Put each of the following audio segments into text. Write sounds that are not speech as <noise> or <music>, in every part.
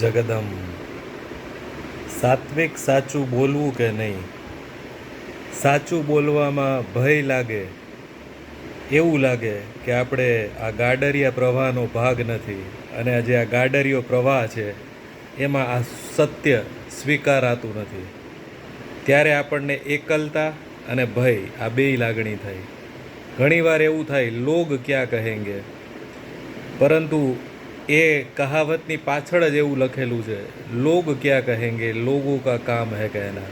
જગદમ. સાત્વિક સાચું બોલવું કે નહીં? સાચું બોલવામાં ભય લાગે. એવું લાગે કે આપણે આ ગાડરિયા પ્રવાહનો ભાગ નથી અને જે આ ગાડરિયો પ્રવાહ છે, એમાં આ સત્ય સ્વીકારાતું નથી. ત્યારે આપણને એકલતા અને ભય, આ બેય લાગણી થાય. ઘણીવાર એવું થાય, લોગ ક્યાં કહેંગે? પરંતુ એ કહાવતની પાછળ જ એવું લખેલું છે, લોગ ક્યાં કહેંગે? લોગો કા કામ હે કહેના.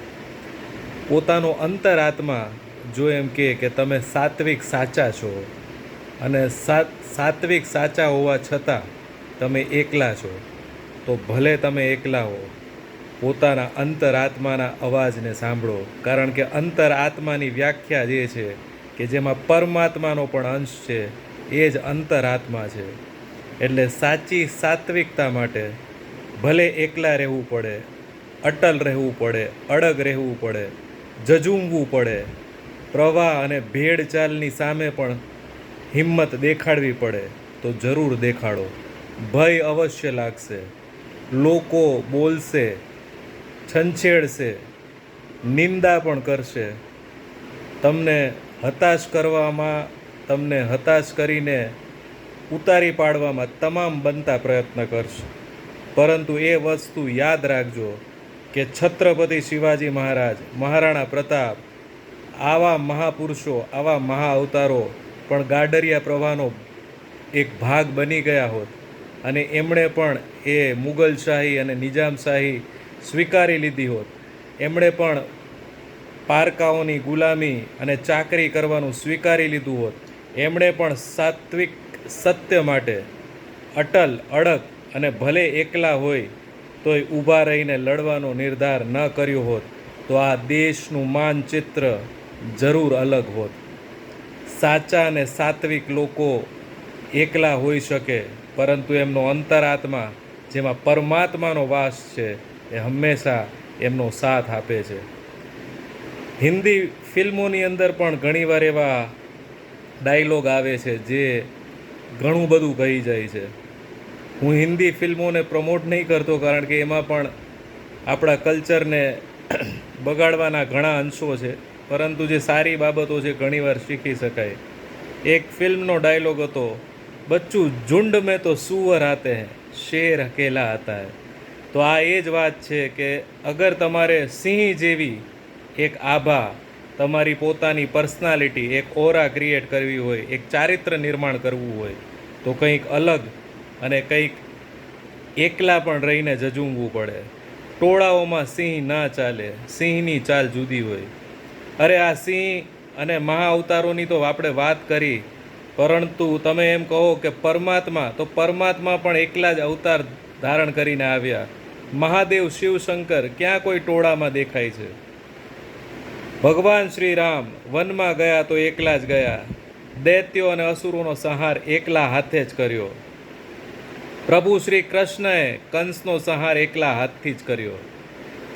પોતાનો અંતરાત્મા જો એમ કહે કે તમે સાત્વિક સાચા છો અને સાત, સાત્વિક સાચા હોવા છતાં તમે એકલા છો, તો ભલે તમે એકલા હો, પોતાના અંતરાત્માના અવાજને સાંભળો. કારણ કે અંતરાત્માની વ્યાખ્યા જે છે, કે જેમાં પરમાત્માનો પણ અંશ છે, એ જ અંતરાત્મા છે. એટલે સાચી સાત્વિકતા માટે ભલે એકલા રહેવું પડે, અટલ રહેવું પડે, અડગ રહેવું પડે, જજુમવું પડે, પ્રવાહ અને ભેડચાલની સામે પણ હિંમત દેખાડવી પડે, તો જરૂર દેખાડો. ભય અવશ્ય લાગશે. લોકો બોલશે, છંછેડશે, નિંદા પણ કરશે. તમને હતાશ કરવામાં, તમને હતાશ કરીને ઉતારી પાડવામાં તમામ બનતા પ્રયત્ન કરશે. પરંતુ એ વસ્તુ યાદ રાખજો કે છત્રપતિ શિવાજી મહારાજ, મહારાણા પ્રતાપ, આવા મહાપુરુષો, આવા મહા અવતારો પણ ગાડરિયા પ્રવાહનો એક ભાગ બની ગયા હોત અને એમણે પણ એ મુગલશાહી અને નિજામશાહી સ્વીકારી લીધી હોત. એમણે પણ પારકાઓની ગુલામી અને ચાકરી કરવાનું સ્વીકારી લીધું હોત. એમણે પણ સાત્વિક સત્ય માટે અટલ, અડગ અને ભલે એકલા હોય, તોય ઊભા રહીને લડવાનો નિર્ધાર ન કર્યો હોત, તો આ દેશનું માનચિત્ર જરૂર અલગ હોત. સાચા અને સાત્વિક લોકો એકલા હોઈ શકે, પરંતુ એમનો અંતરાત્મા, જેમાં પરમાત્માનો વાસ છે, એ હંમેશા એમનો સાથ આપે છે. હિન્દી ફિલ્મોની અંદર પણ ઘણીવાર એવા ડાયલોગ આવે છે, જે ઘણું બધું કહી જાય છે. હું હિન્દી ફિલ્મોને પ્રમોટ નહીં કરતો કારણ કે એમાં પણ આપણા કલ્ચરને <clears throat> બગાડવાના ઘણા અંશો છે. પરંતુ જે સારી બાબતો છે ઘણીવાર શીખી શકાય. એક ફિલ્મનો ડાયલોગ હતો, બચ્ચું, ઝુંડ મેં તો સુવર આતે હે, શેર અકેલા હતા હે. તો આ એ જ વાત છે કે અગર તમારે સિંહ જેવી એક આભા તમારી પોતાની પર્સનાલિટી એક ઓરા ક્રિએટ કરવી હોય, એક ચારિત્ર નિર્માણ કરવું હોય, તો કંઈક અલગ અને કંઈક એકલા પણ રહીને જજુમવું પડે. ટોળાઓમાં સિંહ ના ચાલે, સિંહની ચાલ જુદી હોય. અરે આ સિંહ અને મહા અવતારોની તો આપણે વાત કરી, પરંતુ તમે એમ કહો કે પરમાત્મા, તો પરમાત્મા પણ એકલા જ અવતાર ધારણ કરીને આવ્યા. મહાદેવ શિવશંકર ક્યાં કોઈ ટોળામાં દેખાય છે? ભગવાન શ્રી રામ વનમાં ગયા તો એકલા જ ગયા. દૈત્યો અને અસુરોનો સંહાર એકલા હાથે જ કર્યો. પ્રભુ શ્રી કૃષ્ણએ કંસનો સંહાર એકલા હાથથી જ કર્યો.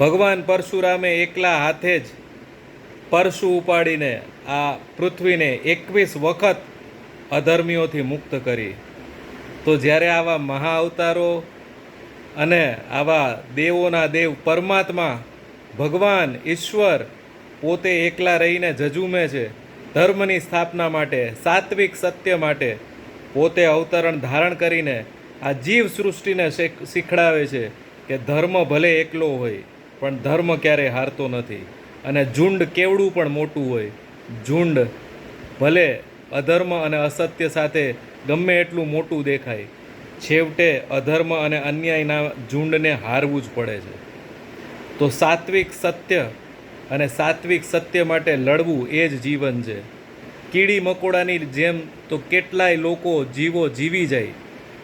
ભગવાન પરશુરામે એકલા હાથે જ પરશુ ઉપાડીને આ પૃથ્વીને એકવીસ વખત અધર્મીઓથી મુક્ત કરી. તો જ્યારે આવા મહા અવતારો અને આવા દેવોના દેવ પરમાત્મા ભગવાન, ઈશ્વર પોતે એકલા રહીને જજુમે છે ધર્મની સ્થાપના માટે, સાત્વિક સત્ય માટે. પોતે અવતરણ ધારણ કરીને આ જીવ સૃષ્ટિને શીખ- શીખડાવે છે કે ધર્મ ભલે એકલો હોય, પણ ધર્મ ક્યારેય હારતો નથી. અને ઝુંડ કેવડું પણ મોટું હોય. ઝુંડ ભલે અધર્મ અને અસત્ય સાથે ગમે એટલું મોટું દેખાય, છેવટે અધર્મ અને અન્યાયના ઝુંડને હારવું જ પડે છે. તો સાત્વિક સત્ય અને સાત્વિક સત્ય માટે લડવું એ જ જીવન છે. કીડી મકોડાની જેમ તો કેટલાય લોકો જીવો જીવી જાય.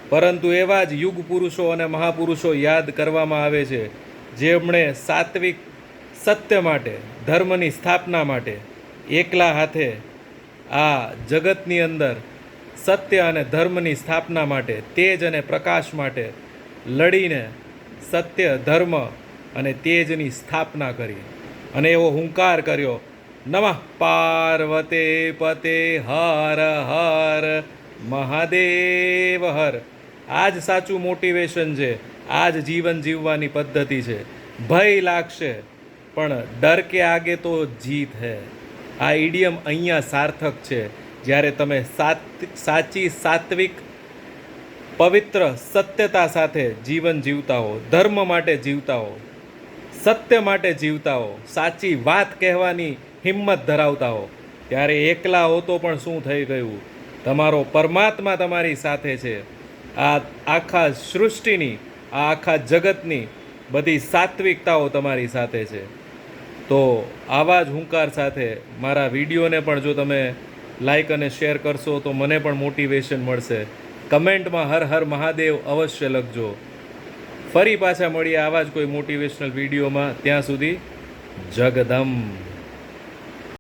પરંતુ એવા જ યુગ પુરુષો અને મહાપુરુષો યાદ કરવામાં આવે છે, જેમણે સાત્વિક સત્ય માટે, ધર્મની સ્થાપના માટે એકલા હાથે આ જગતની અંદર સત્ય અને ધર્મની સ્થાપના માટે તેજ અને પ્રકાશ માટે લડીને સત્ય, ધર્મ અને તેજની સ્થાપના કરી. અને એવો હુંકાર કર્યો, નમઃ પાર્વતે પતે હર હર, મહાદેવ હર. આ જ સાચું મોટિવેશન છે આ જ જીવન જીવવાની પદ્ધતિ છે. ભય લાગશે, પણ ડર કે આગે તો જીત હે. આ ઈડિયમ અહીંયા સાર્થક છે. જ્યારે તમે સાત, સાચી સાત્વિક, પવિત્ર સત્યતા સાથે જીવન જીવતા હો, ધર્મ માટે જીવતા હો સત્ય માટે જીવતા હો, સાચી વાત કહેવાની હિંમત ધરાવતા હો. ત્યારે એકલા હો તો પણ શું થઈ ગયું? તમારો પરમાત્મા તમારી સાથે છે. આ આખા સૃષ્ટિની, આ આખા જગતની બધી સાત્વિકતાઓ તમારી સાથે છે. તો આવા જ હુંકાર સાથે મારા વિડીયોને પણ જો તમે લાઈક અને શેર કરશો તો મને પણ મોટિવેશન મળશે. કમેન્ટમાં હર હર મહાદેવ અવશ્ય લખજો. ફરી પાછા મળીએ આવા જ કોઈ મોટિવેશનલ વિડીયોમાં. ત્યાં સુધી જગદમ